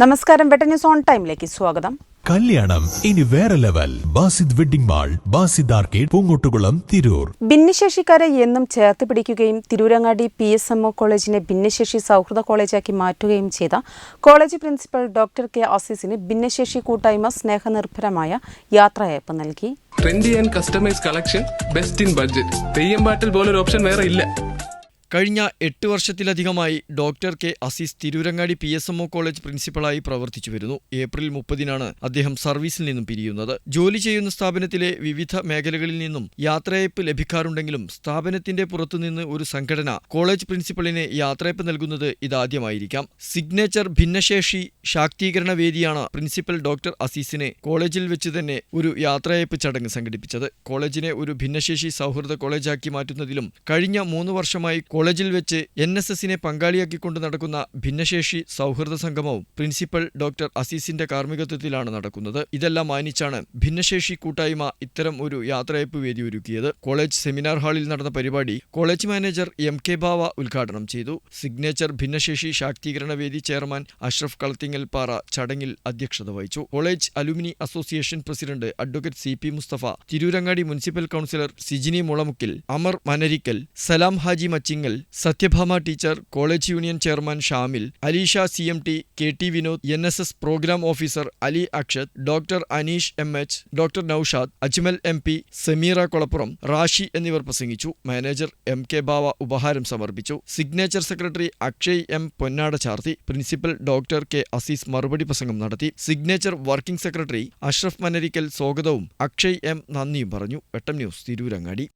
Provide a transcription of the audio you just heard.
നമസ്കാരം. വെട്ട news on ടൈമിലേക്ക് സ്വാഗതം. കല്യാണം. ഇനി വേറെ level. Basid wedding mall Basid arcade Poongottukulam Tirur. ഭിന്നശേഷിക്കാരെ എന്നും ചേർത്ത് പിടിക്കുകയും Tirurangadi P S M O കോളേജിനെ ഭിന്നശേഷി സൗഹൃദ കോളേജാക്കി മാറ്റുകയും ചെയ്ത കോളേജ് പ്രിൻസിപ്പൽ ഡോക്ടർ കെ അസീസിന് ഭിന്നശേഷി കൂട്ടായ്മ സ്നേഹനിർഭരമായ യാത്രയയപ്പ് നൽകി. Trendy and customise collection best in budget Theyyam പാട്ടിൽ പോലൊരു ഓപ്ഷൻ വേറെ ഇല്ല. കഴിഞ്ഞ എട്ട് വർഷത്തിലധികമായി doctor K Azeez Tirurangadi P S M O college പ്രിൻസിപ്പളായി പ്രവർത്തിച്ചു വരുന്നു. ഏപ്രിൽ മുപ്പതിനാണ് അദ്ദേഹം സർവീസിൽ നിന്നും പിരിയുന്നത്. ജോലി ചെയ്യുന്ന സ്ഥാപനത്തിലെ വിവിധ മേഖലകളിൽ നിന്നും യാത്രയയപ്പ് ലഭിക്കാറുണ്ടെങ്കിലും സ്ഥാപനത്തിന്റെ പുറത്തുനിന്ന് ഒരു സംഘടന കോളേജ് പ്രിൻസിപ്പളിന് യാത്രയപ്പ് നൽകുന്നത് ഇതാദ്യമായിരിക്കാം. സിഗ്നേച്ചർ ഭിന്നശേഷി ശാക്തീകരണ വേദിയാണ് പ്രിൻസിപ്പൽ ഡോക്ടർ അസീസിനെ കോളേജിൽ വെച്ച് തന്നെ ഒരു യാത്രയപ്പ് ചടങ്ങ് സംഘടിപ്പിച്ചത്. കോളേജിനെ ഒരു ഭിന്നശേഷി സൗഹൃദ കോളേജാക്കി മാറ്റുന്നതിലും കഴിഞ്ഞ മൂന്ന് വർഷമായി കോളേജിൽ വെച്ച് എൻ എസ് എസിനെ പങ്കാളിയാക്കിക്കൊണ്ട് നടക്കുന്ന ഭിന്നശേഷി സൗഹൃദ സംഗമവും പ്രിൻസിപ്പൽ ഡോക്ടർ അസീസിന്റെ കാർമ്മികത്വത്തിലാണ് നടക്കുന്നത്. ഇതെല്ലാം മാനിച്ചാണ് ഭിന്നശേഷി കൂട്ടായ്മ ഇത്തരം ഒരു യാത്രയപ്പ് വേദി ഒരുക്കിയത് കോളേജ് സെമിനാർ ഹാളിൽ നടന്ന പരിപാടി college manager M K Bava ഉദ്ഘാടനം ചെയ്തു. സിഗ്നേച്ചർ ഭിന്നശേഷി ശാക്തീകരണ വേദി ചെയർമാൻ അഷ്റഫ് കളത്തിങ്ങൽ പാറ ചടങ്ങിൽ അധ്യക്ഷത വഹിച്ചു. College alumni association president advocate C P Mustafa Tirurangadi municipal councillor Sijini Mulamukkil Amar Manarikkal Salam Haji Machingal Sathyabhama teacher college union chairman Shamil Alisha C M T K T Vinod N S S programme officer Ali Akshath doctor Aneesh M H doctor Noushad Ajmal M P Sameera Kolappuram Rashi എന്നിവർ പ്രസംഗിച്ചു. Manager M K ബാവ ഉപഹാരം സമർപ്പിച്ചു. Signature secretary Akshay M പൊന്നാട ചാർത്തി principal doctor K Azeez മറുപടി പ്രസംഗം നടത്തി. Signature working secretary Ashraf Manarikkal സ്വാഗതവും അക്ഷയ് എം നന്ദിയും പറഞ്ഞു. വെട്ടം ന്യൂസ് തിരൂരങ്ങാടി.